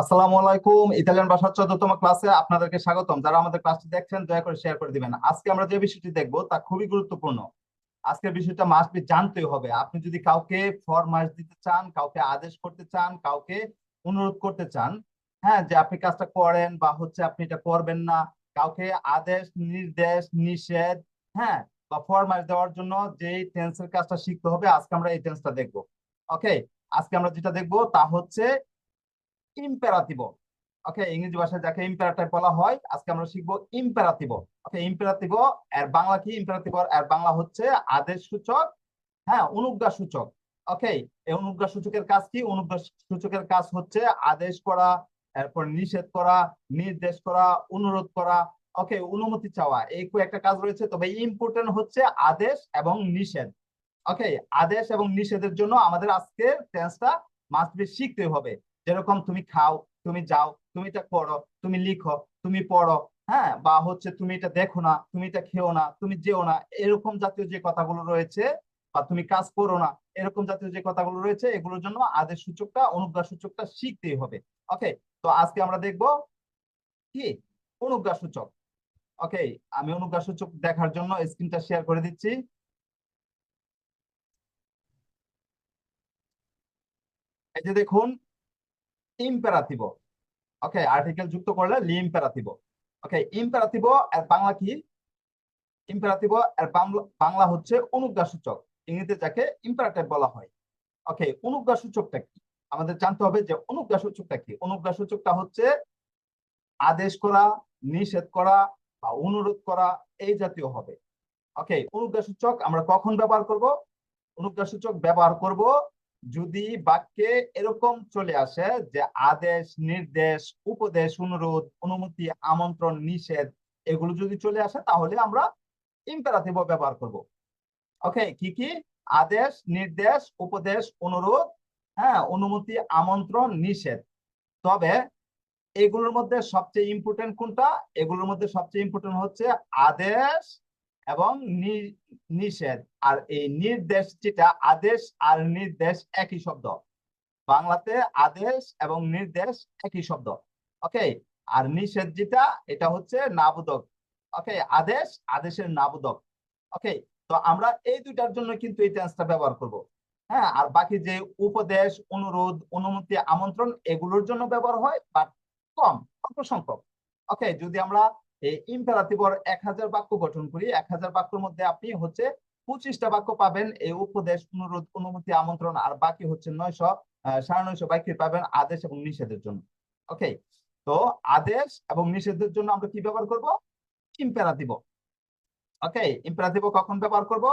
আসসালামু আলাইকুম, ইতালিয়ান ভাষার ক্লাসে আপনাদেরকে স্বাগতম। যারা আমাদের ক্লাসটি দেখছেন, দয়া করে শেয়ার করে দিবেন। আজকে আমরা যে বিষয়টি দেখব, তা খুবই গুরুত্বপূর্ণ। আজকের বিষয়টা হবে। আপনি যদি কাউকে ফরমাইশ দিতে চান, কাউকে আদেশ করতে চান, কাউকে অনুরোধ করতে চান হ্যাঁ যে আপনি কাজটা করেন বা হচ্ছে আপনি এটা করবেন না, কাউকে আদেশ, নির্দেশ, নিষেধ হ্যাঁ বা ফরমাইশ দেওয়ার জন্য যেই টেন্সের কাজটা শিখতে হবে, আজকে আমরা এই টেন্সটা দেখব। ওকে আজকে আমরা যেটা দেখব, তা হচ্ছে ইম্পেরাতিভো। ওকে, ইংরেজি ভাষায় যাকে ইম্পেরাটিভ বলা হয়, আজকে আমরা শিখব ইম্পেরাতিভো। ওকে, ইম্পেরাতিভো, এর বাংলা কি ইম্পেরাতিভো? এর বাংলা হচ্ছে আদেশ সূচক হ্যাঁ অনুজ্ঞা সূচক। ওকে, এই অনুজ্ঞা সূচকের কাজ কি? অনুজ্ঞা সূচকের কাজ হচ্ছে আদেশ করা, এরপর নিষেধ করা, নির্দেশ করা, অনুরোধ করা। ওকে, অনুমতি চাওয়া, এই একটা কাজ রয়েছে তবে ইম্পর্টেন্ট হচ্ছে আদেশ এবং নিষেধ। ওকে, আদেশ এবং নিষেধের জন্য আমাদের আজকের টেন্সটা মাস্ট বি শিখতে হবে। যেরকম তুমি খাও, তুমি যাও, তুমি এটা করো তুমি লিখো, তুমি পড়ো হ্যাঁ? বা হচ্ছে তুমি এটা দেখো না, তুমি এটা খেও না, তুমি যেও না, এরকম জাতীয় যে কথাগুলো রয়েছে, বা তুমি কাজ করো না, এরকম জাতীয় যে কথাগুলো রয়েছে, এগুলোর জন্য আদেশ সূচকটা, অনুজ্ঞা সূচকটা শিখতেই হবে। ওকে তো আজকে আমরা দেখব কি? অনুজ্ঞা সূচক। ওকে আমি অনুজ্ঞা সূচক দেখার জন্য স্ক্রিনটা শেয়ার করে দিচ্ছি। এই যে দেখুন ইম্পেরাতিভো ওকে আর্টিকেল যুক্ত করলে লি ওকে এর বাংলা কি? এর বাংলা হচ্ছে ইংরেজিতে যাকে ইম্পারেটিভ বলা হয়। ওকে কি? আমাদের জানতে হবে যে অনুজ্ঞা সূচকটা কি? অনুজ্ঞা সূচকটা হচ্ছে আদেশ করা, নিষেধ করা বা অনুরোধ করা, এই জাতীয় হবে। ওকে অনুজ্ঞা সূচক আমরা কখন ব্যবহার করব? অনুজ্ঞা সূচক ব্যবহার করব যদি বাক্যে এরকম চলে আসে যে আদেশ, নির্দেশ, উপদেশ, অনুরোধ, অনুমতি, আমন্ত্রণ, নিষেধ, এগুলো যদি চলে আসে, তাহলে আমরা ইম্পারাটিভ ব্যবহার করব। ওকে কি কি? আদেশ, নির্দেশ, উপদেশ, অনুরোধ হ্যাঁ অনুমতি, আমন্ত্রণ, নিষেধ। তবে এগুলোর মধ্যে সবচেয়ে ইম্পর্টেন্ট কোনটা? এগুলোর মধ্যে সবচেয়ে ইম্পর্টেন্ট হচ্ছে আদেশ এবং নিষেধ। আর এই নির্দেশ যেটা, আদেশ আর নির্দেশ একই শব্দ। বাংলাতে আদেশ এবং নির্দেশ একই শব্দ। ওকে? আর নিষেধ যেটা, এটা হচ্ছে নাবোধক ওকে? আদেশ, আদেশের নাবোধক ওকে? তো আমরা এই দুইটার জন্য কিন্তু এই টেন্সটা ব্যবহার করব। হ্যাঁ? আর বাকি যে উপদেশ, অনুরোধ, অনুমতি, আমন্ত্রণ, এগুলোর জন্য ব্যবহার হয় বাট কম, অল্প সংখ্যক। ওকে? যদি আমরা এই ইম্পারাটিভর এক হাজার বাক্য গঠন করি। এক হাজার বাক্যের মধ্যে আপনি হচ্ছে পঁচিশটা বাক্য পাবেন। এই উপদেশ, অনুরোধ, অনুমতি, আমন্ত্রণ, আর বাকি হচ্ছে নয়শো সাড়ে নয়শো বাক্য পাবেন আদেশ এবং নিষেধের জন্য। ওকে তো আদেশ এবং নিষেধের জন্য আমরা কি ব্যবহার করব? ইম্পারাটিভ ওকে ইম্পারাটিভ কখন ব্যবহার করব?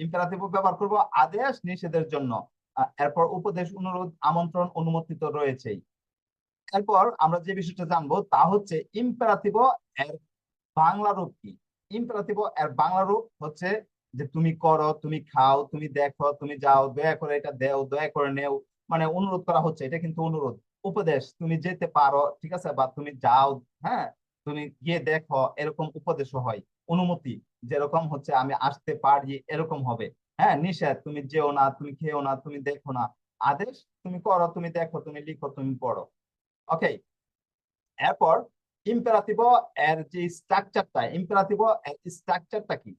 ইম্পারাটিভ ব্যবহার করব আদেশ, নিষেধের জন্য। এরপর উপদেশ, অনুরোধ, আমন্ত্রণ, অনুমতি তো রয়েছেই। এরপর আমরা যে বিষয়টা জানব তা হচ্ছে ইম্পারাতিভ এর বাংলা রূপ কি? ইম্পারাতিভ এর বাংলা রূপ হচ্ছে যে তুমি করো, তুমি খাও, তুমি দেখো, তুমি যাও, দয়া করে এটা দেও, দয়া করে নেও। মানে অনুরোধ করা হচ্ছে, এটা কিন্তু অনুরোধ। উপদেশ, তুমি যেতে পারো, ঠিক আছে? বা তুমি যাও হ্যাঁ? তুমি গিয়ে দেখো, এরকম উপদেশও হয়। অনুমতি, যেরকম হচ্ছে আমি আসতে পারি, এরকম হবে। হ্যাঁ? নিষেধ, তুমি যেও না, তুমি খেও না, তুমি দেখো না। আদেশ, তুমি করো, তুমি দেখো, তুমি লিখো, তুমি পড়ো। ওকে এরপর ইম্পারাটিভ এর যে স্ট্রাকচারটা ইম্পারাটিভ এর স্ট্রাকচারটা কি?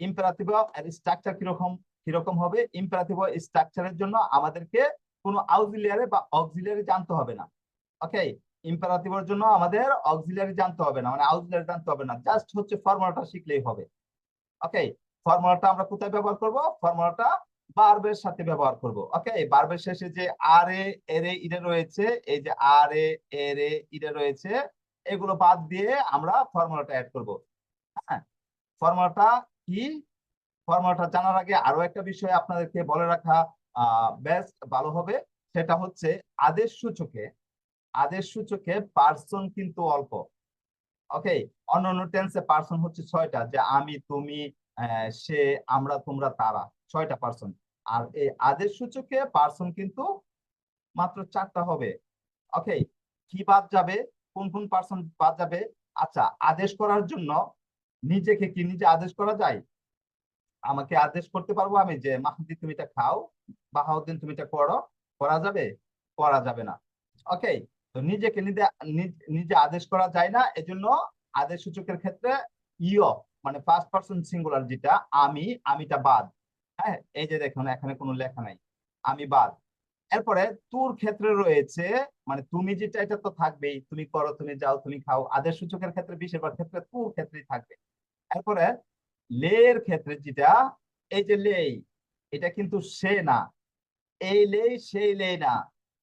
ইম্পারাটিভ এর স্ট্রাকচার কীরকম কীরকম হবে? ইম্পারাটিভ স্ট্রাকচারের জন্য আমাদেরকে কোনো আউক্সিলিয়ারি বা অক্সিলিয়ারি জানতে হবে না। ওকে ইম্পারাটিভের জন্য আমাদের অক্সিলিয়ারি জানতে হবে না মানে আউক্সিলিয়ারি জানতে হবে না। জাস্ট হচ্ছে ফর্মুলাটা শিখলেই হবে। ওকে ফর্মুলাটা আমরা কোথায় ব্যবহার করব? ফর্মুলাটা বার্বের সাথে ব্যবহার করব। ওকে বার্বের শেষে যে আর এ এর ইডে রয়েছে, এই যে আর এ এর ইডে রয়েছে, এগুলো বাদ দিয়ে আমরা ফর্মুলাটা অ্যাড করব। হ্যাঁ? ফর্মুলাটা কি? ফর্মুলাটা জানার আগে আরও একটা বিষয় আপনাদেরকে বলে রাখা বেস্ট ভালো হবে। সেটা হচ্ছে আদেশ সূচকে আদেশ সূচকে পার্সন কিন্তু অল্প। ওকে অন্য অন্য টেন্সে পার্সন হচ্ছে ছয়টা, যে আমি, তুমি সে, আমরা, তোমরা, তারা, ছয়টা পার্সন আর এই আদেশ সূচকে পার্সন কিন্তু মাত্র চারটা হবে। ওকে কি বাদ যাবে? কোন কোন পার্সন বাদ যাবে? আচ্ছা আদেশ করার জন্য নিজেকে কি নিজে আদেশ করা যায়? আমাকে আদেশ করতে পারব আমি যে মাহদি তুমি এটা খাও, বাহাউদ্দিন, তুমি এটা করো। করা যাবে? করা যাবে না। ওকে তো নিজেকে নিজে নিজে আদেশ করা যায় না। এজন্য আদেশ সূচকের ক্ষেত্রে ইয় মানে ফার্স্ট পার্সন সিঙ্গুলার যেটা, আমি, আমিটা বাদ। হ্যাঁ এই যে দেখুন, এখানে কোনো লেখা নাই। আমি বাদ। এরপরে তুর ক্ষেত্রে রয়েছে মানে তুমি যেটা, এটা তো থাকবেই। তুমি করো, তুমি যাও, তুমি খাও। আদেশ সূচকের ক্ষেত্রে বেশিরভাগ ক্ষেত্রে তুর ক্ষেত্রেই থাকবে। এরপরে লের ক্ষেত্রে যেটা, এই যে লেই, এটা কিন্তু সে না। এই লেই, সেই লেই না।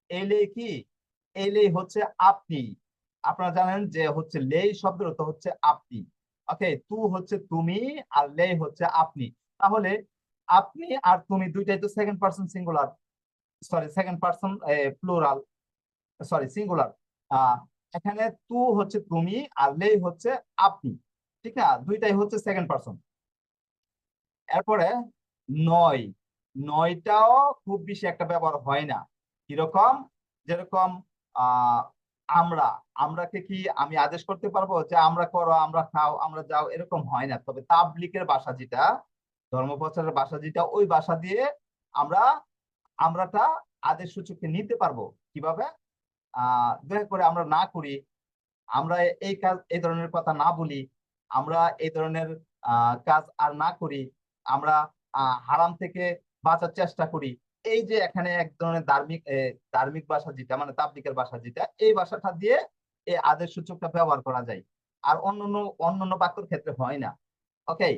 এই লেই কি? এই লেই হচ্ছে আপনি। আপনারা জানেন যে হচ্ছে লেই শব্দের অর্থ হচ্ছে আপনি। ওকে তু হচ্ছে তুমি আর লেই হচ্ছে আপনি। তাহলে আপনি আর তুমি দুইটাই তো second person singular sorry second person plural sorry singular এখানে তু হচ্ছে তুমি আর লেই হচ্ছে আপনি, ঠিক না? দুইটাই হচ্ছে সেকেন্ড পার্সন এরপরে নয়, নয়টাও খুব বেশি একটা ব্যবহার হয় না। কীরকম? যেরকম আমরা, আমরাকে কি আমি আদেশ করতে পারব যে আমরা করো, আমরা খাও, আমরা যাও, এরকম হয় না। তবে তাবলিকের বাসা যেটা ধর্মপ্রচারের ভাষা যেটা, ওই ভাষা দিয়ে আমরা, আমরাটা আদেশ সূচককে নিতে পারব। কীভাবে? আহ করে আমরা না করি, আমরা এই কাজ, এই ধরনের কথা না বলি, আমরা এই ধরনের কাজ আর না করি, আমরা হারাম থেকে বাঁচার চেষ্টা করি। এই যে এখানে এক ধরনের ধার্মিক ধার্মিক ভাষা যেটা মানে তাবলিকের ভাষা যেটা, এই ভাষাটা দিয়ে এই আদেশ সূচকটা ব্যবহার করা যায়। আর অন্যান্য অন্যান্য বাক্যের ক্ষেত্রে হয় না। ওকে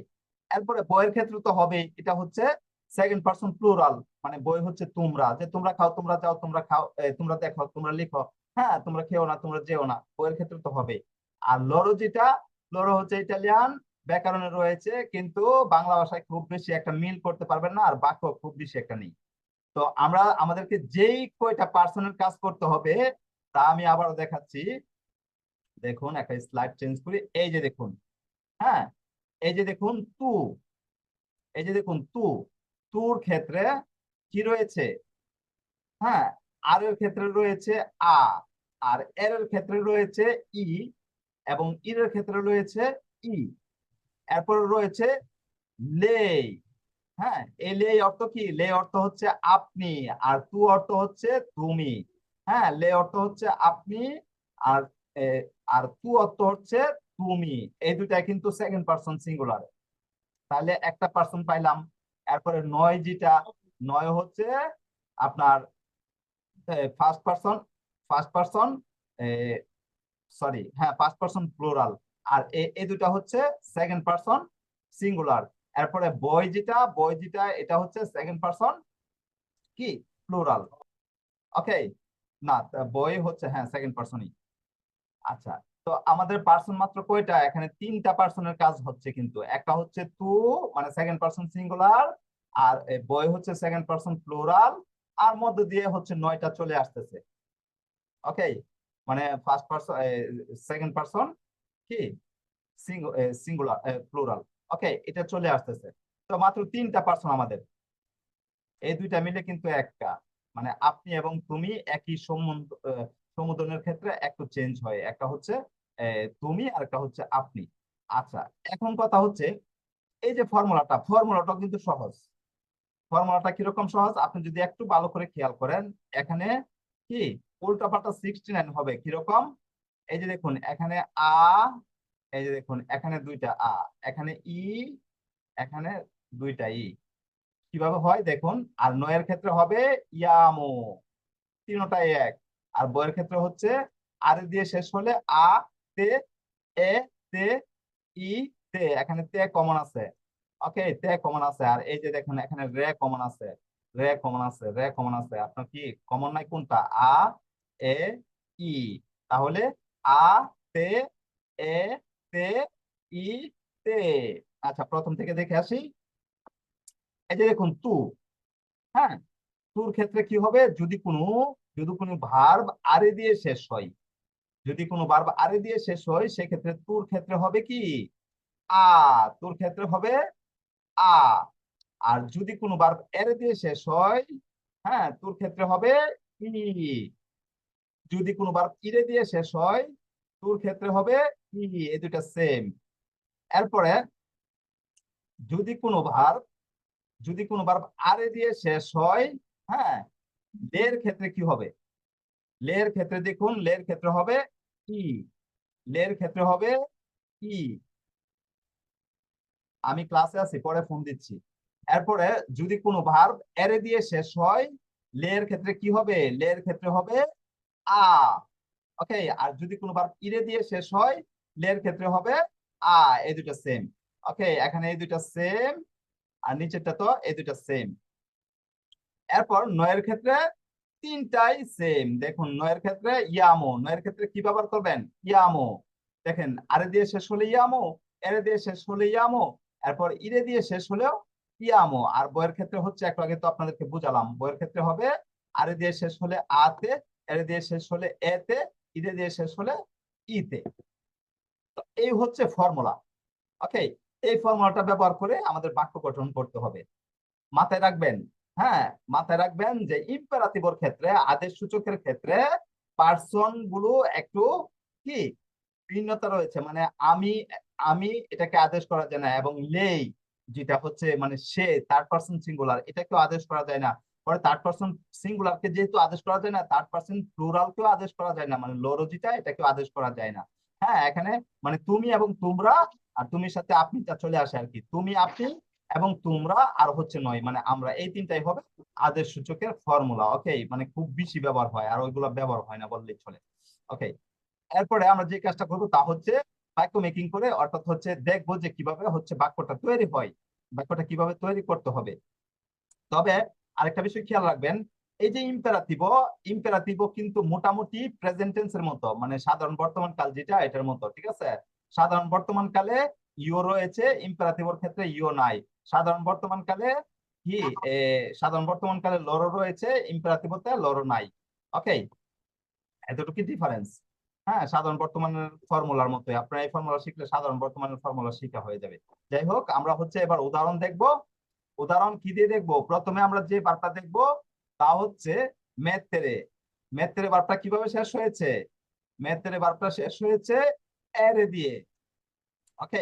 এরপরে বইয়ের ক্ষেত্রে তো হবেই, এটা হচ্ছে সেকেন্ড পার্সন প্লুরাল মানে বই হচ্ছে তোমরা, যে তোমরা খাও, তোমরা যাও তোমরা খাও তোমরা দেখো, তোমরা লিখো হ্যাঁ তোমরা খেও না, তোমরা যেও না, বইয়ের ক্ষেত্রে তো হবে আর লরো যেটা, লরো হচ্ছে ইটালিয়ান, ব্যাকরণে রয়েছে, কিন্তু বাংলা ভাষায় খুব বেশি একটা মিল করতে পারবেন না, আর বাক্য খুব বেশি একটা নেই। তো আমরা, আমাদেরকে যেই কয়টা পার্সনের কাজ করতে হবে, তা আমি আবারও দেখাচ্ছি। দেখুন, একটা স্লাইড চেঞ্জ করি, এই যে দেখুন হ্যাঁ এই যে দেখুন, তু, এই যে দেখুন, তু, তুর ক্ষেত্রে কি রয়েছে? হ্যাঁ আর এর ক্ষেত্রে রয়েছে আ, আর এর এর ক্ষেত্রে রয়েছে ই, এবং ইর এর ক্ষেত্রে রয়েছে ই। এরপর রয়েছে লেই হ্যাঁ এই লে অর্থ কি? লে অর্থ হচ্ছে আপনি, আর তু অর্থ হচ্ছে তুমি। হ্যাঁ লে অর্থ হচ্ছে আপনি, আর আর তু অর্থ হচ্ছে তুমি, এই দুটাই কিন্তু সেকেন্ড পার্সন সিঙ্গুলার তাহলে একটা পার্সন পাইলাম, এরপরে নয় যেটা, নয় হচ্ছে আপনার first person first person sorry হ্যাঁ ফার্স্ট পার্সন প্লুরাল আর এই দুটা হচ্ছে সেকেন্ড পার্সন সিঙ্গুলার এরপরে বই যেটা বই যেটা, এটা হচ্ছে সেকেন্ড পার্সন কি? প্লুরাল ওকে না বই হচ্ছে হ্যাঁ সেকেন্ড পার্সনই আচ্ছা তো আমাদের পার্সন মাত্র কয়টা? এখানে তিনটা পার্সনের কাজ হচ্ছে কিন্তু। একটা হচ্ছে তু মানে সেকেন্ড পার্সন সিঙ্গুলার আর বয় হচ্ছে সেকেন্ড পার্সন প্লুরাল আর মধ্য দিয়ে হচ্ছে নয়টা চলে আসতেছে। ওকে মানে ফার্স্ট পার্সন সেকেন্ড পার্সন কি? সিঙ্গুলার প্লুরাল ওকে এটা চলে আসতেছে। তো মাত্র তিনটা পার্সন আমাদের। এই দুইটা মিলে কিন্তু একটা। মানে আপনি এবং তুমি একই সম্বন্ধ সম্বোধনের ক্ষেত্রে একটু চেঞ্জ হয়। একটা হচ্ছে তুমি আর একটা হচ্ছে আপনি। আচ্ছা এখন কথা হচ্ছে, এই যে ফর্মুলাটা ফর্মুলাটা কিন্তু সহজ। ফর্মুলাটা কীরকম সহজ? আপনি যদি একটু ভালো করে খেয়াল করেন, এখানে কি? উল্টা পাল্টা সিক্সটি নাইন হবে কীরকম? এই যে দেখুন, এখানে আ, এই যে দেখুন, এখানে দুইটা আ, এখানে ই, এখানে দুইটা ই। কীভাবে হয়? দেখুন, আর নয়ের ক্ষেত্রে হবে ইয়ামো, তিনটাই এক। আর বইয়ের ক্ষেত্রে হচ্ছে, আর দিয়ে শেষ হলে আ তে, এ, তে, ই, তে, এখানে তে কমন আছে। ওকে তে কমন আছে। আর এই যে দেখুন, এখানে রে কমন আছে। রে কমন আছে, রে কমন আছে। আপনার কি কমন নাই কোনটা? আ, এ, ই। তাহলে আ, তে, এ, তে, ই, তে। আচ্ছা প্রথম থেকে দেখে আসি। এই যে দেখুন, তু। হ্যাঁ? তুর ক্ষেত্রে কি হবে? যদি কোনো যদি কোনো ভার্ব আরে দিয়ে শেষ হয় যদি কোনো ভার্ব আরে দিয়ে শেষ হয়, সেক্ষেত্রে তুর ক্ষেত্রে হবে কি? আ, তোর ক্ষেত্রে হবে আ। আর যদি কোনো ভার্ব এরে দিয়ে শেষ হয় হ্যাঁ তোর ক্ষেত্রে হবে ই। যদি কোনো ভার্ব ইরে দিয়ে শেষ হয়, তোর ক্ষেত্রে হবে ই। এই দুইটা সেম এরপরে যদি কোনো ভার্ব যদি কোনো ভার্ব আরে দিয়ে শেষ হয় হ্যাঁ লের ক্ষেত্রে কি হবে? লের ক্ষেত্রে দেখুন, লের ক্ষেত্রে হবে ই লের ক্ষেত্রে হবে ই আমি ক্লাসে আছি, পরে ফোন দিচ্ছি। এরপরে যদি কোনো ভার্ব এরে দিয়ে শেষ হয়, লের ক্ষেত্রে কি হবে? লের ক্ষেত্রে হবে আ ওকে আর যদি কোনো ভার্ব ইরে দিয়ে শেষ হয়, লের ক্ষেত্রে হবে আ এই দুটো সেম ওকে এখানে এই দুটো সেম আর নিচেরটা তো এই দুটো সেম এরপর নয়ের ক্ষেত্রে তিনটাই সেম দেখুন, নয়ের ক্ষেত্রে ইয়ামো, নয়ের ক্ষেত্রে কি ব্যবহার করবেন? ইয়ামো। দেখেন, আরে দিয়ে শেষ হলে ইয়ামো, এরে দিয়ে শেষ হলে ইয়ামো, এরপর ইরে দিয়ে শেষ হলেও ইয়ামো। আর বইয়ের ক্ষেত্রে হচ্ছে, একটু আগে তো আপনাদেরকে বুঝালাম, বইয়ের ক্ষেত্রে হবে আরে দিয়ে শেষ হলে আতে, এরে দিয়ে শেষ হলে এতে, ইরে দিয়ে শেষ হলে ইতে। তো এই হচ্ছে ফর্মুলা। ওকে এই ফর্মুলাটা ব্যবহার করে আমাদের বাক্য গঠন করতে হবে। মাথায় রাখবেন হ্যাঁ মাথায় রাখবেন যে ইম্পারাটিভর ক্ষেত্রে, আদেশ সূচকের ক্ষেত্রে পার্সনগুলো একটু কি? ভিন্নতা রয়েছে। মানে আমি আমি এটাকে আদেশ করা যায় না এবং লেই যেটা হচ্ছে মানে সে থার্ড পার্সন সিঙ্গুলার এটাকেও আদেশ করা যায় না। পরে থার্ড পার্সন সিঙ্গুলারকে যেহেতু আদেশ করা যায় না থার্ড পার্সন প্লুরালকেও আদেশ করা যায় না। মানে লোরো যেটা, এটাকেও আদেশ করা যায় না। হ্যাঁ এখানে মানে তুমি এবং তোমরা, আর তুমি সাথে আপনিটা চলে আসে আর কি। তুমি, আপনি এবং তোমরা আর হচ্ছে নয় মানে আমরা এই তিনটাই হবে আদেশ সূচকের ফর্মুলা ওকে মানে খুব বেশি ব্যবহার হয় আর ওইগুলো ব্যবহার হয় না বললেই চলে ওকে এরপরে আমরা যে কাজটা করব তা হচ্ছে বাক্য মেকিং করে, অর্থাৎ হচ্ছে দেখব যে কীভাবে হচ্ছে বাক্যটা তৈরি হয়, বাক্যটা কীভাবে তৈরি করতে হবে। তবে আরেকটা বিষয় খেয়াল রাখবেন, এই যে ইম্পেরাটিভো ইম্পেরাটিভো কিন্তু মোটামুটি প্রেজেন্ট টেন্সের মতো মানে সাধারণ বর্তমান কাল যেটা এটার মতো, ঠিক আছে? সাধারণ বর্তমান কালে ইও রয়েছে ইম্পেরাটিভোর ক্ষেত্রে ইও নাই। সাধারণ বর্তমান কালে কি? সাধারণ বর্তমান কালে লরো রয়েছে ইম্পেরাটিভোতে লরো নাই। ওকে এতটুকু ডিফারেন্স হ্যাঁ সাধারণ বর্তমানের ফর্মুলার মতো আপনারা এই ফর্মুলা শিখলে সাধারণ বর্তমানের ফর্মুলা শিখা হয়ে যাবে। যাই হোক, আমরা হচ্ছে এবার উদাহরণ দেখব। উদাহরণ কি দিয়ে দেখব? প্রথমে আমরা যে বার্তা দেখব, তা হচ্ছে মেত্তেরে মেত্তেরে বার্তা কীভাবে শেষ হয়েছে? মেত্তেরে বার্তা শেষ হয়েছে এরে দিয়ে। ওকে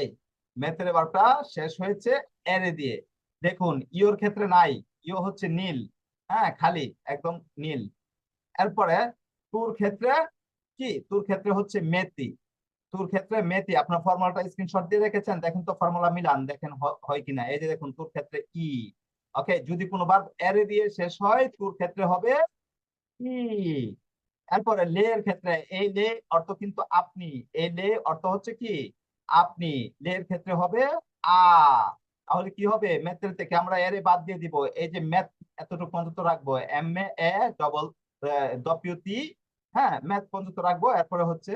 মেত্তেরে বার্তা শেষ হয়েছে এরে দিয়ে। দেখুন ইওর ক্ষেত্রে নাই ইও হচ্ছে নীল হ্যাঁ খালি, একদম নীল। এরপরে টুর ক্ষেত্রে কি? তোর ক্ষেত্রে হচ্ছে মেথি। তোর ক্ষেত্রে মেথি, আপনার ফর্মুলাটা স্ক্রিনশট দিয়ে রেখেছেন, দেখেন তো ফর্মুলা মিলান, দেখেন হয় কিনা। এই যে দেখুন তোর ক্ষেত্রে ই ওকে যদি কোনো বার এরে দিয়ে শেষ হয় তোর ক্ষেত্রে হবে ই এরপরে লে এর ক্ষেত্রে, এই লে অর্থ কিন্তু আপনি, এই লে অর্থ হচ্ছে কি? আপনি লে এর ক্ষেত্রে হবে আ। তাহলে কি হবে? ম্যাথের থেকে আমরা এর বাদ দিয়ে দিব। এই যে ম্যাথ এতটুকু পর্যন্ত রাখব। এম এ ডবল ডপিউটি হ্যাঁ ম্যাথ পর্যন্ত রাখব। এরপরে হচ্ছে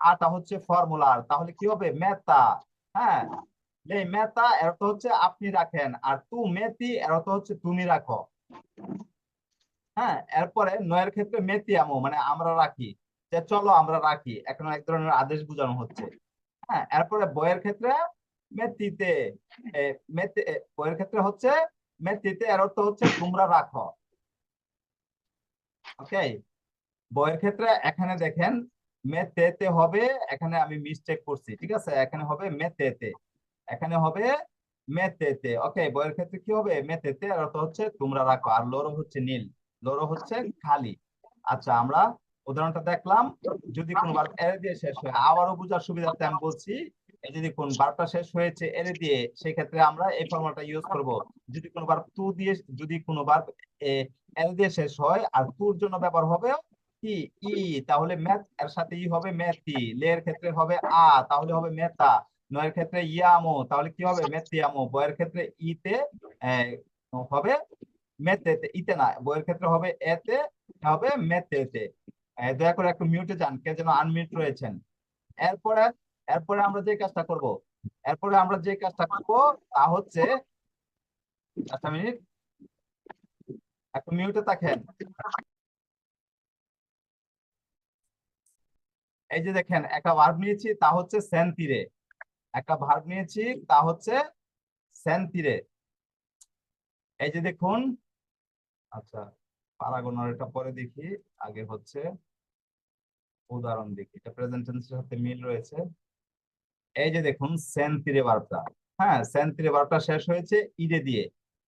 আটা হচ্ছে ফর্মুলার তাহলে কি হবে? মেতা হ্যাঁ। এই মেতা এর অর্থ হচ্ছে আপনি রাখেন। আর তু মেতি এর অর্থ হচ্ছে তুমি রাখো। হ্যাঁ এরপরে নয়ের ক্ষেত্রে মেতি আমো মানে আমরা রাখি। যে চলো আমরা রাখি। এখন এক ধরনের আদেশ বোঝানো হচ্ছে। হ্যাঁ এরপরে বইয়ের ক্ষেত্রে মেতিতে বইয়ের ক্ষেত্রে হচ্ছে মেতিতে এর অর্থ হচ্ছে তোমরা রাখো। ওকে? বইয়ের ক্ষেত্রে এখানে দেখেন মেতেতে হবে, এখানে আমি মিস্টেক করছি, ঠিক আছে? এখানে হবে মেতেতে এখানে হবে মেতেতে ওকে? বইয়ের ক্ষেত্রে কি হবে? মেতেতে আর অর্থ হচ্ছে তোমরা রাখো, আর লোরো হচ্ছে নীল, লোরো হচ্ছে খালি। আচ্ছা আমরা উদাহরণটা দেখলাম, যদি কোন বার এর দিয়ে শেষ হয়, আবারও বোঝার সুবিধার্থে আমি বলছি যদি কোন বারটা শেষ হয়েছে এর দিয়ে সেই ক্ষেত্রে আমরা এই ফর্মুলাটা ইউজ করব। যদি কোনো বার তু দিয়ে, যদি কোনো বার এর দিয়ে শেষ হয়, আর তুর জন্য ব্যবহার হবে কি? ই তাহলে ম্যাথ এর সাথে ই হবে ম্যাথি লের ক্ষেত্রে হবে আ, তাহলে হবে মেতা নয়ের ক্ষেত্রে ইয়ামো, তাহলে কি হবে? মেথিয়ামো। বয়ের ক্ষেত্রে ইতে হবে মেতেতে ইতে না। বইয়ের ক্ষেত্রে হবে এতে, হবে মেতেতে দয়া করে একটু মিউটে যান, কে যেন আনমিউট রয়েছেন। এরপরে এরপরে আমরা যে কাজটা করব, এরপরে আমরা যে কাজটা করব তা হচ্ছে একটা মিনিট একটু মিউটে থাকেন। এই যে দেখেন, একটা ভার্ব নিয়েছি, তা হচ্ছে সেন্তিরে একটা ভার্ব নিয়েছি, তা হচ্ছে সেন্তিরে এই যে দেখুন আচ্ছা পারাগোনার এটা পরে দেখি, আগে হচ্ছে। উদাহরণ দেখি। এটা প্রেজেন্ট সাথে মিল রয়েছে। এই যে দেখুন সেন্তিরে ভার্বটা হ্যাঁ সেন্তিরে ভার্বটা শেষ হয়েছে ইরে দিয়ে।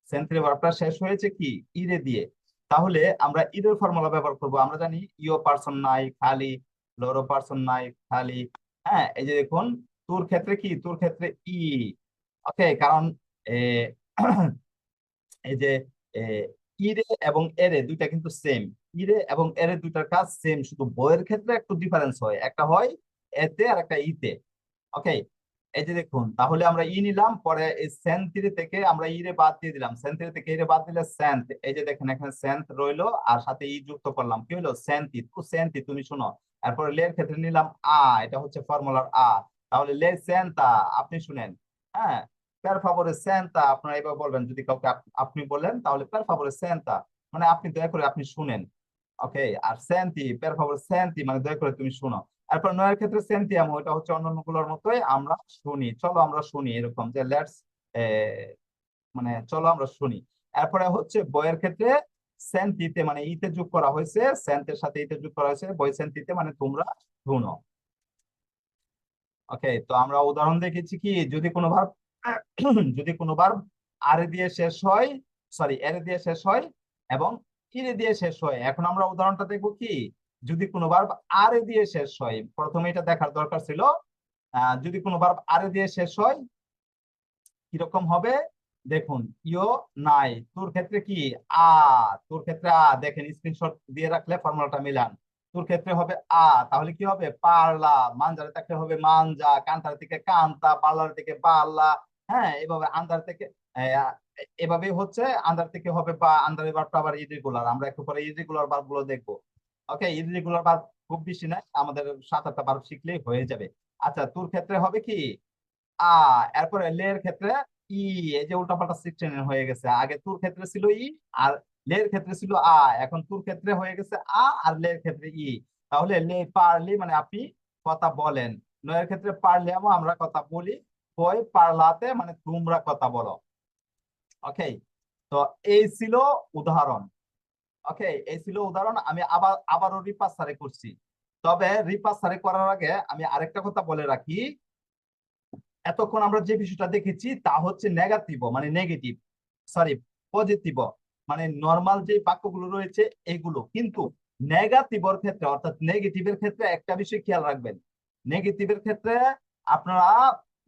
সেন্তিরে ভার্বটা শেষ হয়েছে কি? ইরে দিয়ে। তাহলে আমরা ইদের ফর্মুলা ব্যবহার করব। আমরা জানি ইও পার্সন নাই, খালি, লোরো পার্সন নাই, খালি। হ্যাঁ এই যে দেখুন, তোর ক্ষেত্রে কি? তোর ক্ষেত্রে ই। ওকে কারণ এই যে ইরে এবং এরে দুইটা কিন্তু সেম ইরে এবং এরে দুইটার কাজ সেম শুধু বইয়ের ক্ষেত্রে একটু ডিফারেন্স হয়। একটা হয় এতে আর একটা ইতে। ওকে এই যে দেখুন, তাহলে আমরা ই নিলাম, পরে এই থেকে আমরা ইরে বাদ দিয়ে দিলাম। সেন্থিরি থেকে ইরে বাদ দিলে সেন্থ এই যে দেখেন, এখানে সেন্থ রইল, আর সাথে ই যুক্ত করলাম। কি হলো সেন্থি তু সেন্থি তুমি শুনো তারপরে লের ক্ষেত্রে নিলাম আ, এটা হচ্ছে ফর্মুলার আ তাহলে লে সেন্তা আপনি শুনেন হ্যাঁ? Per favore senta আপনারা এবার বলবেন, যদি কাউকে আপনি বলেন, তাহলে per favore senta মানে আপনি দয়া করে আপনি শুনেন ওকে আর সেন্টি per ফাবরে senti মানে দয়া করে তুমি শুনো। তারপর নয়ের ক্ষেত্রে সেন্টিয়াম ওটা হচ্ছে অন্যান্যগুলোর মতোই, আমরা শুনি। চলো আমরা শুনি এরকম যে লেটস মানে চলো আমরা শুনি। এরপরে হচ্ছে বইয়ের ক্ষেত্রে সেন্টিতে মানে ইতে যোগ করা হয়েছে সেন্টের সাথে ইতে যোগ করা হয়েছে, বই সেন্টিতে মানে তোমরা শুনো। ওকে তো আমরা উদাহরণ দেখেছি কি, যদি কোনো ভার্ব যদি কোনো আরে দিয়ে শেষ হয় সরি এরে দিয়ে শেষ হয় এবং ইরে দিয়ে শেষ হয়। এখন আমরা উদাহরণটা দেখব কি? যদি কোনো আরে দিয়ে শেষ হয়, প্রথমে এটা দেখার দরকার ছিল যদি কোনো আরে দিয়ে শেষ হয়, কীরকম হবে? দেখুন ইও নাই। তোর ক্ষেত্রে কি? আ। তোর ক্ষেত্রে আ। দেখেন স্ক্রিনশট দিয়ে রাখলে ফর্মুলাটা মিলান। তোর ক্ষেত্রে হবে আ। তাহলে কি হবে? পারলা। মানজারে থাকলে হবে মানজা। কান্তার থেকে কান্তা। পার্লার থেকে পাল্লা হ্যাঁ এভাবে আন্দার থেকে এভাবে হচ্ছে আন্দার থেকে হবে বা আন্দারের বারটা আবার ইরেগুলার আমরা একটু পরে ইরেগুলার বারগুলো দেখব। ওকে ইরেগুলার বার খুব বেশি নাই আমাদের সাত আটটা বার শিখলেই হয়ে যাবে। আচ্ছা তোর ক্ষেত্রে হবে কি? আ, এরপরে লের ক্ষেত্রে ই এই যে উল্টাপাল্টা সিস্টেম হয়ে গেছে। আগে তোর ক্ষেত্রে ছিল ই আর লের ক্ষেত্রে ছিল আ, এখন তোর ক্ষেত্রে হয়ে গেছে আ, আর লের ক্ষেত্রে ই তাহলে লে পারলি মানে আপনি কথা বলেন। নয়ের ক্ষেত্রে পারলে আমরা কথা বলি। বই পারলাতে মানে তোমরা কথা বলো। ওকে তো এই ছিল উদাহরণ। ওকে এই ছিল উদাহরণ। আমি আবার, আবারও রিপাস সারে করছি। তবে রিপাস সারে করার আগে আমি আরেকটা কথা বলে রাখি। এতক্ষণ আমরা যে বিষয়টা দেখেছি তা হচ্ছে নেগেটিভ মানে নেগেটিভ সরি পজিটিভ মানে নর্মাল যে বাক্যগুলো রয়েছে এগুলো। কিন্তু নেগেটিভের ক্ষেত্রে, অর্থাৎ নেগেটিভের ক্ষেত্রে একটা বিষয় খেয়াল রাখবেন। নেগেটিভের ক্ষেত্রে আপনারা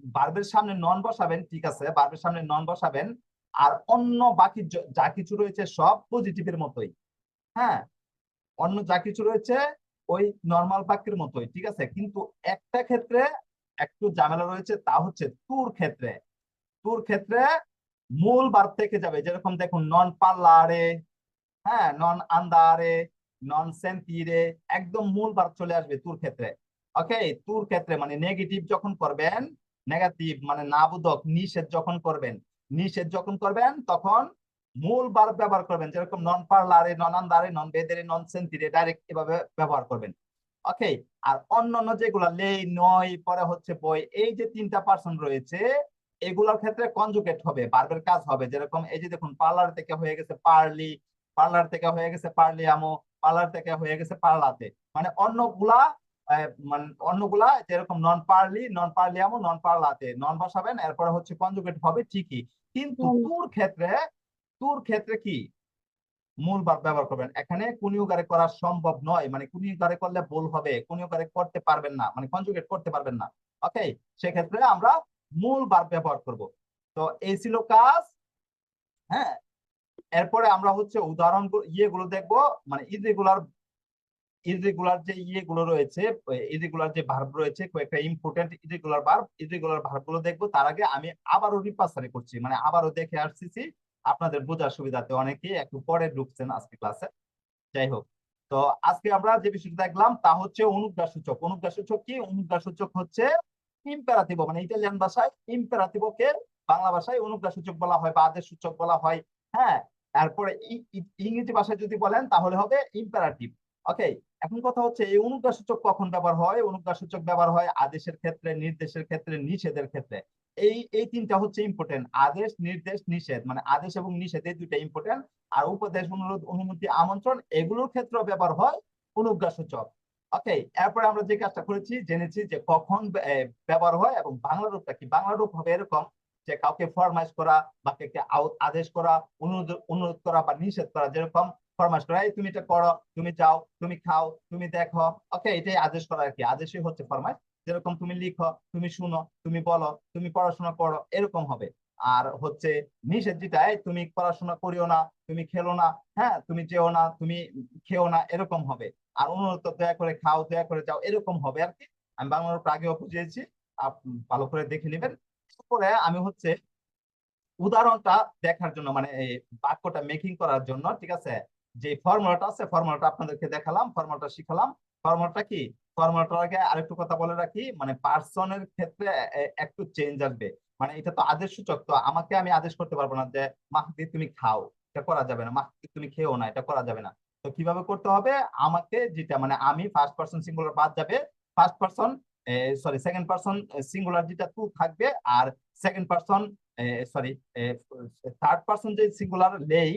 বার্বের সামনে নন বসাবেন, ঠিক আছে বার্বের সামনে নন বসাবেন, আর অন্য বাকি যা কিছু রয়েছে সব পজিটিভের মতোই হ্যাঁ? অন্য যা কিছু রয়েছে ওই নর্মাল বাক্যের মতোই, ঠিক আছে? কিন্তু একটা ক্ষেত্রে একটু ঝামেলা রয়েছে, তা হচ্ছে তুর ক্ষেত্রে। তুর ক্ষেত্রে মূল বার থেকে যাবে, যেরকম দেখুন নন পার্লারে হ্যাঁ নন আন্দারে নন সেন্টিরে একদম মূল বার চলে আসবে তুর ক্ষেত্রে। ওকে তুর ক্ষেত্রে মানে নেগেটিভ যখন করবেন নেগেটিভ মানে নাবোধক নিষেধ যখন করবেন, নিষেধ যখন করবেন, তখন মূল বার ব্যবহার করবেন, যেরকম নন পার্লারে নন আন্দারে নন বেদেরে নন সেন্টিরে ডাইরেক্ট এভাবে ব্যবহার করবেন। ওকে আর অন্যান্য যেগুলা, লেই, নয়, পরে হচ্ছে বই, এই যে তিনটা পার্সন রয়েছে, এগুলোর ক্ষেত্রে কনজুগেট হবে বার্বের কাজ হবে। যেরকম এই যে দেখুন পার্লার থেকে হয়ে গেছে পার্লি পার্লার থেকে হয়ে গেছে পার্লি আমো পার্লার থেকে হয়ে গেছে পার্লাতে মানে অন্যগুলা মানে অন্যগুলা যেরকম নন পার্লি নন নন পার্লাতে নন বসাবেন এরপরে হচ্ছে কনজুগেট হবে ঠিকই। কিন্তু। তোর ক্ষেত্রে তোর ক্ষেত্রে কি? মূল ব্যবহার করবেন। এখানে কুনিউগারে করা সম্ভব নয়। মানে কুনিউগারে করলে ভুল হবে। কুনিউগারে করতে পারবেন না। মানে কনজুগেট করতে পারবেন না। ওকে সেক্ষেত্রে আমরা মূল ভার্ব ব্যবহার করব। তো এই ছিল কাজ। হ্যাঁ? এরপরে আমরা হচ্ছে উদাহরণ ইয়েগুলো দেখব। মানে ইরেগুলার ইরেগুলার যে ইয়েগুলো রয়েছে ইরেগুলার যে ভার্ব রয়েছে, কয়েকটা ইম্পর্টেন্ট ইরেগুলার ভার্ব ইরেগুলার ভার্বগুলো দেখব, তার আগে আমি আবারও রিপাসারি করছি মানে আবারও দেখে আসছি আপনাদের বোঝার সুবিধাতে অনেকেই একটু পরে ঢুকছেন আজকে ক্লাসে যাই হোক, তো আজকে আমরা যে বিষয়টা দেখলাম, তা হচ্ছে অনুজ্ঞা সূচক অনুজ্ঞা সূচক কি? অনুজ্ঞা সূচক হচ্ছে ইম্পেরাটিভ মানে ইটালিয়ান ভাষায় ইম্পেরাটিভকে বাংলা ভাষায় অনুজ্ঞা সূচক বলা হয় বা আদেশ সূচক বলা হয়। হ্যাঁ তারপরে ইংরেজি ভাষায় যদি বলেন, তাহলে হবে ইম্পেরাটিভ ওকে এখন কথা হচ্ছে এই অনুজ্ঞা সূচক কখন ব্যবহার হয়? অনুজ্ঞা সূচক ব্যবহার হয় আদেশের ক্ষেত্রে, নির্দেশের ক্ষেত্রে, নিষেধের ক্ষেত্রে। এই এই তিনটা হচ্ছে ইম্পর্টেন্ট আদেশ, নির্দেশ, নিষেধ। মানে আদেশ এবং নিষেধ এই দুইটা ইম্পর্টেন্ট আর উপদেশ, অনুরোধ, অনুমতি, আমন্ত্রণ এগুলোর ক্ষেত্রে ব্যবহার হয় অনুজ্ঞা সূচক ওকে এরপরে আমরা যে কাজটা করেছি, জেনেছি যে কখন ব্যবহার হয় এবং বাংলা রূপটা কি? বাংলা রূপ হবে এরকম যে কাউকে ফরমাইশ করা বা কাউকে আদেশ করা, অনুরোধ অনুরোধ করা বা নিষেধ করা যেরকম ফরমাস করা তুমি এটা করো, তুমি যাও, তুমি খাও, তুমি দেখো। ওকে এটাই আদেশ করা আর কি আদেশই হচ্ছে ফরমাস যেরকম তুমি লিখো, তুমি শুনো, তুমি বলো, তুমি পড়াশোনা করো, এরকম হবে। আর হচ্ছে নিষেধ যেটাই, তুমি পড়াশোনা করিও না, তুমি খেলো না হ্যাঁ তুমি যেও না, তুমি খেও না, এরকম হবে। আর অনুরোধ দয়া করে খাও, দয়া করে যাও, এরকম হবে আর কি আমি বাংলার আগেও বুঝিয়েছি ভালো করে দেখে নেবেন। তারপরে আমি হচ্ছে উদাহরণটা দেখার জন্য মানে এই বাক্যটা মেকিং করার জন্য, ঠিক আছে? যে ফর্মুলাটা আছে, ফর্মুলাটা আপনাদেরকে দেখালাম, ফর্মুলাটা শিখালাম। ফর্মুলাটা কি? ফর্মুলাটার আগে আরেকটু কথা বলে রাখি মানে পার্সনের ক্ষেত্রে একটু চেঞ্জ আসবে। মানে এটা তো আদেশ সূচক, তো আমাকে আমি আদেশ করতে পারব না যে, মাহদি, তুমি খাও। এটা করা যাবে না। মাহদি, তুমি খেও না। এটা করা যাবে না। তো কীভাবে করতে হবে? আমাকে যেটা মানে আমি ফার্স্ট পার্সন সিঙ্গুলার বাদ যাবে। First person sorry second person singular যেটা টু থাকবে আর second person sorry third person যে সিঙ্গুলার লেই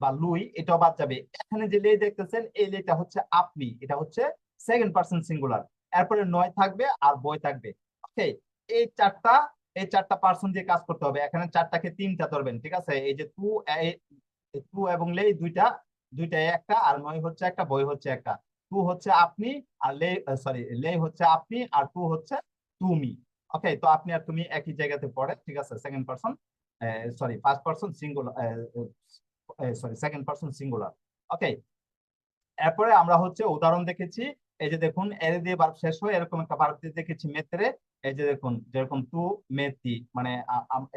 বা লুই, এটাও বাদ যাবে। এখানে যে লে দেখতেছেন, এই লেটা হচ্ছে আপনি, এটা হচ্ছে সেকেন্ড পার্সন সিঙ্গুলার এরপরে নয় থাকবে আর বই থাকবে। ওকে এই চারটা এই চারটা পার্সন দিয়ে কাজ করতে হবে। এখানে চারটাকে তিনটা ধরবেন, ঠিক আছে? এই যে টু টু এবং লেই দুইটা দুইটা একটা আর নয় হচ্ছে একটা বই হচ্ছে একটা। টু হচ্ছে আপনি আর লে সরি লে হচ্ছে আপনি আর টু হচ্ছে তুমি। ওকে তো আপনি আর তুমি একই জায়গাতে পড়ে, ঠিক আছে? Second person sorry first person singular sorry second person singular okay এরপরে আমরা হচ্ছে উদাহরণ দেখেছি, এই যে দেখুন এর দিয়ে ভার্ব শেষ হয়ে এরকম একটা ভার্ব দিয়ে দেখেছি মেত্রে, এই যে দেখুন, যেরকম টু মেথি মানে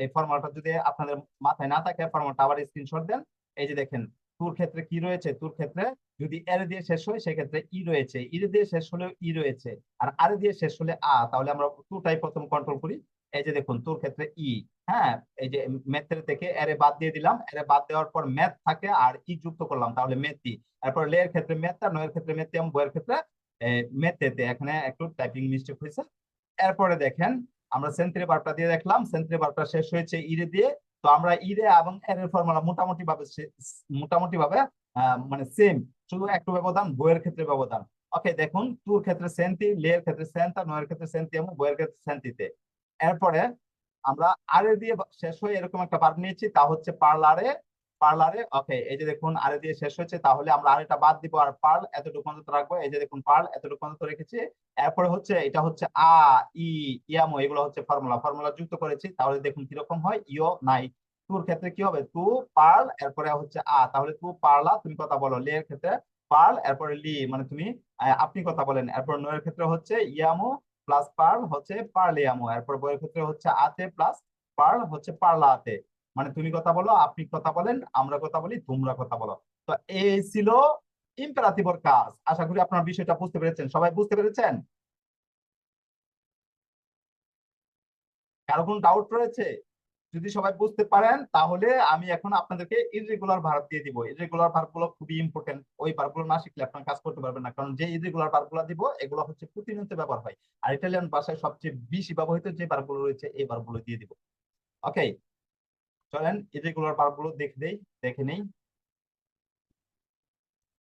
এই ফর্মুলাটা যদি আপনাদের মাথায় না থাকে ফর্মুলাটা আবার স্ক্রিনশট দেন। এই যে দেখেন তুর ক্ষেত্রে কি রয়েছে? তুর ক্ষেত্রে যদি এর দিয়ে শেষ হয়, সেক্ষেত্রে ই রয়েছে। ইর দিয়ে শেষ হলেও ই রয়েছে। আর আর দিয়ে শেষ হলে আ তাহলে আমরা টুটাই প্রথম কন্ট্রোল করি। এই যে দেখুন তোর ক্ষেত্রে ই হ্যাঁ? এই যে ম্যাথের থেকে এরে বাদ দিয়ে দিলাম এরে বাদ দেওয়ার পর ম্যাথ থাকে আর ই যুক্ত করলাম, তাহলে মেথি তারপর লে এর ক্ষেত্রে মেথা নয়ের ক্ষেত্রে মেথিয়াম বইয়ের ক্ষেত্রে মেথেতে এখানে একটু টাইপিং মিস্টেক হয়েছে। এরপরে দেখেন, আমরা সেন্ট্রি বারটা দিয়ে দেখলাম সেন্ট্রি বারটা শেষ হয়েছে ইরে দিয়ে। তো আমরা ইরে এবং এর ফর্মুলা মোটামুটি ভাবে মোটামুটি ভাবে মানে সেম শুধু একটু ব্যবধান, বইয়ের ক্ষেত্রে ব্যবধান। ওকে দেখুন টুর ক্ষেত্রে সেন্টি লে এর ক্ষেত্রে সেন্টা নয়ের ক্ষেত্রে সেন্তি এবং বইয়ের ক্ষেত্রে সেন্টিতে এরপরে আমরা আরে দিয়ে শেষ হয়ে এরকম একটা ভার্ব নিয়েছি, তা হচ্ছে পার্লারে পার্লারে ওকে এই যে দেখুন আরে দিয়ে শেষ হচ্ছে তাহলে আমরা আরেটা বাদ দিব আর পার্ল এতটুকু পর্যন্ত রাখব, এই যে দেখুন পার্ল এতটুকু পর্যন্ত রেখেছি, এরপরে হচ্ছে এটা হচ্ছে আ ই ইয়ামো এগুলো হচ্ছে ফর্মুলা ফর্মুলা যুক্ত করেছি, তাহলে দেখুন কীরকম হয় ইও নাই তুর ক্ষেত্রে কি হবে তু পার্ল এরপরে হচ্ছে আ তাহলে তু পারলা তুমি কথা বলো, লে এর ক্ষেত্রে পার্ল এরপরে লি মানে তুমি আপনি কথা বলেন, এরপর নয়ের ক্ষেত্রে হচ্ছে ইয়ামো প্লাস পার্ল হচ্ছে পার্লিয়ামো এরপর বইয়ের ক্ষেত্রে হচ্ছে আতে প্লাস পার্ল হচ্ছে পার্লাতে মানে তুমি কথা বলো, আপনি কথা বলেন, আমরা কথা বলি, তোমরা কথা বলো। তো এই ছিল ইম্পারাতিভর কাজ। আশা করি আপনার বিষয়টা বুঝতে পেরেছেন। সবাই বুঝতে পেরেছেন? কারও কোনো ডাউট রয়েছে? যদি সবাই বুঝতে পারেন, তাহলে আমি এখন আপনাদেরকে ইরেগুলার ভার্ব দিয়ে দিব। ইরেগুলার ভার্বগুলো খুবই ইম্পর্টেন্ট ওই ভার্বগুলো না শিখলে আপনার কাজ করতে পারবেন না। কারণ যে ইরেগুলার ভার্বগুলো দিব, এগুলো হচ্ছে প্রতিনিয়ত ব্যবহার হয়। আর ইটালিয়ান ভাষায় সবচেয়ে বেশি ব্যবহৃত যে ভার্বগুলো রয়েছে, এই ভার্বগুলো দিয়ে দিব। ওকে চলেন ইরেগুলার ভার্বগুলো দেখে দেই, দেখে নেই।